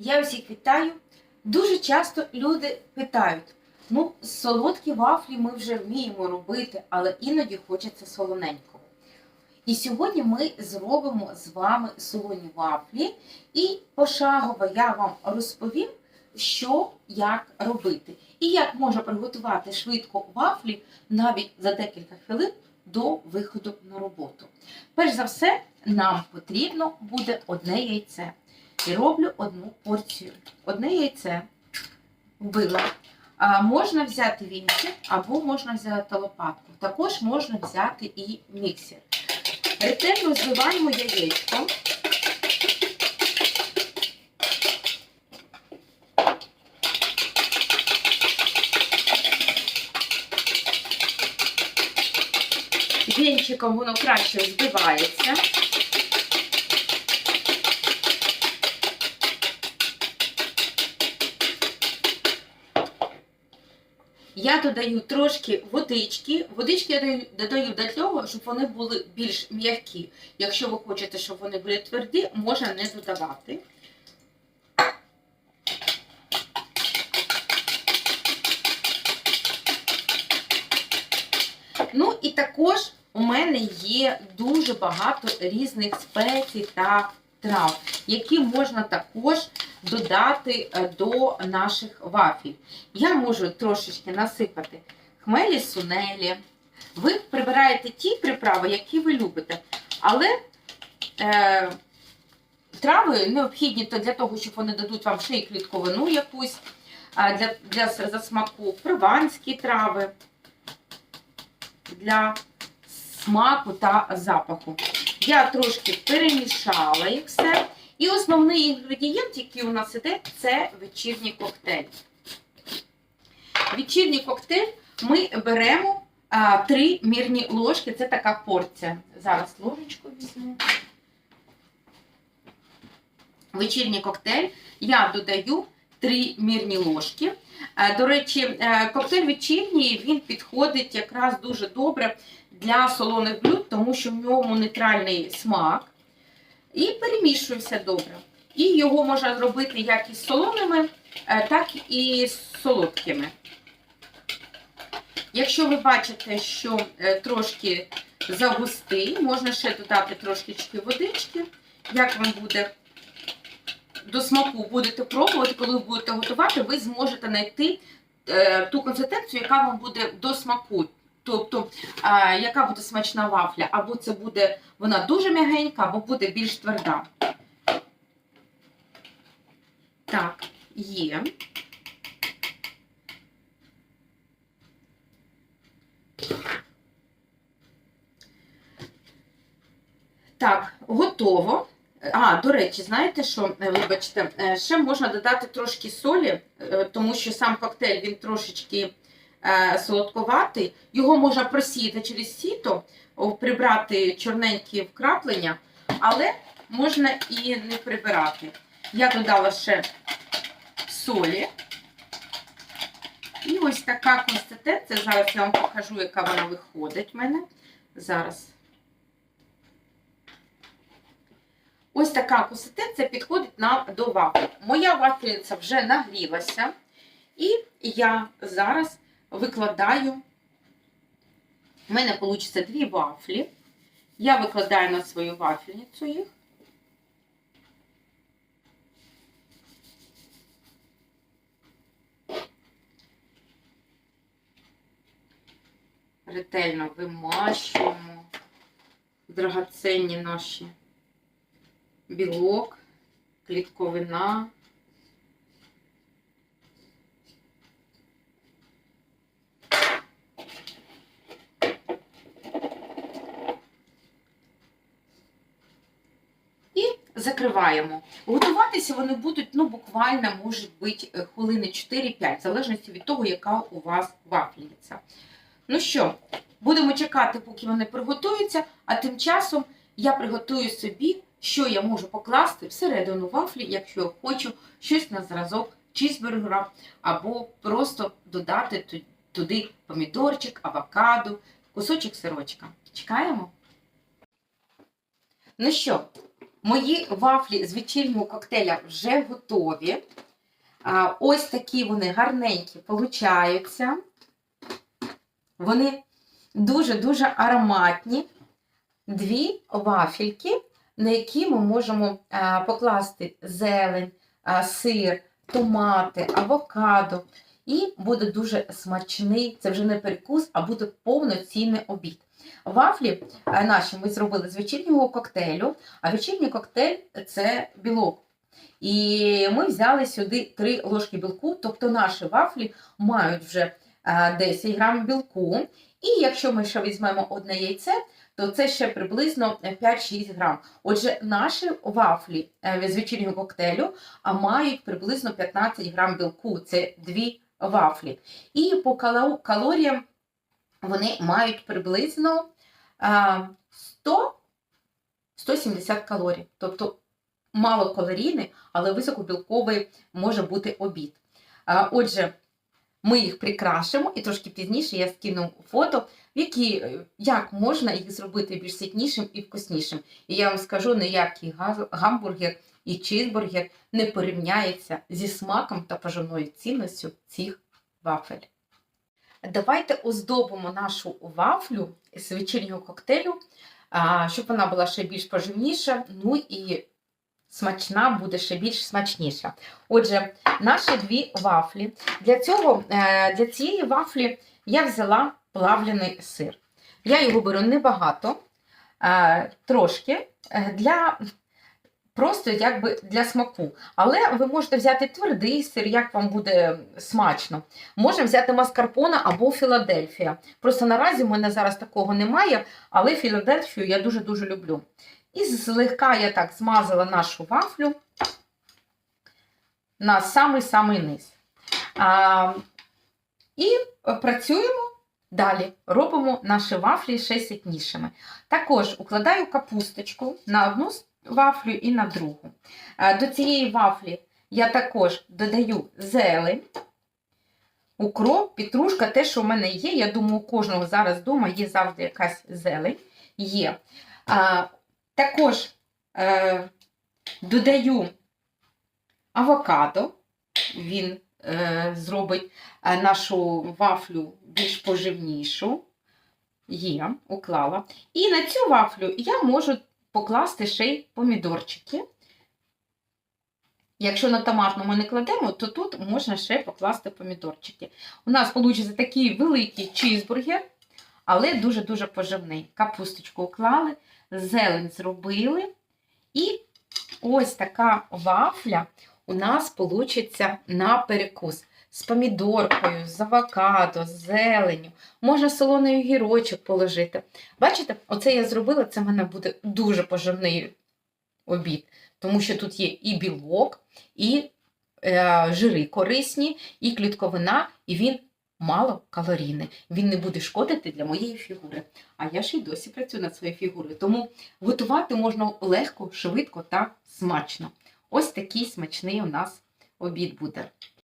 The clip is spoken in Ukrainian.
Я всіх вітаю. Дуже часто люди питають: ну, солодкі вафлі ми вже вміємо робити, але іноді хочеться солоненького. І сьогодні ми зробимо з вами солоні вафлі, і пошагово я вам розповім, що як робити, і як можна приготувати швидко вафлі навіть за декілька хвилин до виходу на роботу. Перш за все, нам потрібно буде одне яйце. І роблю одну порцію. Одне яйце вбила. А, можна взяти вінчик або можна взяти лопатку. Також можна взяти і міксер. Ретельно збиваємо яєчко. Вінчиком воно краще збивається. Я додаю трошки водички. Водички я додаю для того, щоб вони були більш м'які. Якщо ви хочете, щоб вони були тверді, можна не додавати. Ну і також у мене є дуже багато різних спецій та трав, які можна також додати е, до наших вафель. Я можу трошечки насипати хмелі сунелі. Ви прибираєте ті приправи, які ви любите. Але е, трави необхідні то для того, щоб вони дадуть вам ще й клітковину якусь, для, для засмаку прованські трави для смаку та запаху. Я трошки перемішала їх все. І основний інгредієнт, який у нас іде, це вечірній коктейль. Вечірній коктейль ми беремо а, 3 мірні ложки, це така порція. Зараз ложечку візьму. Вечірній коктейль я додаю 3 мірні ложки. До речі, е, коктейль вечірній він підходить якраз дуже добре для солоних блюд, тому що в ньому нейтральний смак. І перемішує все добре. І його можна зробити як із солоними, е, так і з солодкими. Якщо ви бачите, що е, трошки загустий, можна ще додати трошечки водички. Як вам буде до смаку будете пробувати, коли ви будете готувати, ви зможете знайти е, ту консистенцію, яка вам буде до смаку. Тобто, е, яка буде смачна вафля, або це буде вона дуже м'ягенька, або буде більш тверда. Так, є. Так, готово. А, до речі, знаєте що, Е, вибачте, е, ще можна додати трошки солі, е, тому що сам коктейль він трошечки е, солодковатий. Його можна просіяти через сіто, прибрати чорненькі вкраплення, але можна і не прибирати. Я додала ще солі. І ось така консистенція. Зараз я вам покажу, яка вона виходить в мене. Зараз. Ось така консистенція підходить нам до вафлі. Моя вафельниця вже нагрілася. І я зараз викладаю. У мене вийде дві вафлі. Я викладаю на свою вафельницю їх. Ретельно вимащуємо драгоценні наші білок, клітковина. І закриваємо. Готуватися вони будуть, ну, буквально, може бути, е, хвилини 4-5, в залежності від того, яка у вас вафельниця. Ну що, будемо чекати, поки вони приготуються, а тим часом я приготую собі що я можу покласти всередину вафлі, якщо я хочу щось на зразок чізбургера, або просто додати туди помідорчик, авокадо, кусочок сирочка. Чекаємо. Ну що, Мої вафлі з вечірнього коктейля вже готові. Ось такі вони гарненькі получаються. Вони дуже-дуже ароматні. Дві вафельки, на які ми можемо покласти зелень, сир, томати, авокадо. І буде дуже смачний, це вже не перекус, а буде повноцінний обід. Вафлі наші ми зробили з вечірнього коктейлю, а вечірній коктейль це білок. І ми взяли сюди 3 ложки білку, тобто наші вафлі мають вже 10 грам білку. І якщо ми ще візьмемо одне яйце, то це ще приблизно 5-6 грам. Отже, наші вафлі е, з вечірнього коктейлю мають приблизно 15 грам білку. Це дві вафлі. І по калоріям вони мають приблизно 100 170 калорій. Тобто малокалорійний, але високобілковий може бути обід. Отже, ми їх прикрашимо, і трошки пізніше я скину фото, які, е, як можна їх зробити більш ситнішим і вкуснішим. І я вам скажу, ніякий гамбургер і чизбургер не порівняється зі смаком та поживною цінністю цих вафель. Давайте оздобимо нашу вафлю з вечірнього коктейлю, щоб вона була ще більш поживніша, ну і смачна буде ще більш смачніша. Отже, наші дві вафлі. Для цього, е, для цієї вафлі я взяла плавлений сир. Я його беру небагато, е, трошки е, для просто якби для смаку. Але ви можете взяти твердий сир, як вам буде смачно. Можна взяти маскарпоне або Філадельфія. Просто наразі в мене зараз такого немає, але Філадельфію я дуже-дуже люблю. І злегка я так змазала нашу вафлю на самий-самий низ. А, і працюємо далі. Робимо наші вафлі ще ситнішими. Також укладаю капусточку на одну с- вафлю і на другу. До цієї вафлі я також додаю зелень, укроп, петрушка, те, що в мене є. Я думаю, у кожного зараз вдома є завжди якась зелень. Є. А, також е, додаю авокадо. Він е, зробить е, нашу вафлю більш поживнішу. Є, уклала. І на цю вафлю я можу покласти ще й помідорчики. Якщо на томатну ми не кладемо, то тут можна ще покласти помідорчики. У нас вийде такий великий чизбургер, але дуже-дуже поживний. Капусточку уклали, зелень зробили. І ось така вафля у нас вийде на перекус. З помідоркою, з авокадо, з зеленю. Можна солоний огірочок положити. Бачите, оце я зробила, це в мене буде дуже поживний обід, тому що тут є і білок, і е, жири корисні, і клітковина, і він мало калорійний. Він не буде шкодити для моєї фігури. А я ж і досі працюю над своєю фігурою. Тому готувати можна легко, швидко та смачно. Ось такий смачний у нас обід буде.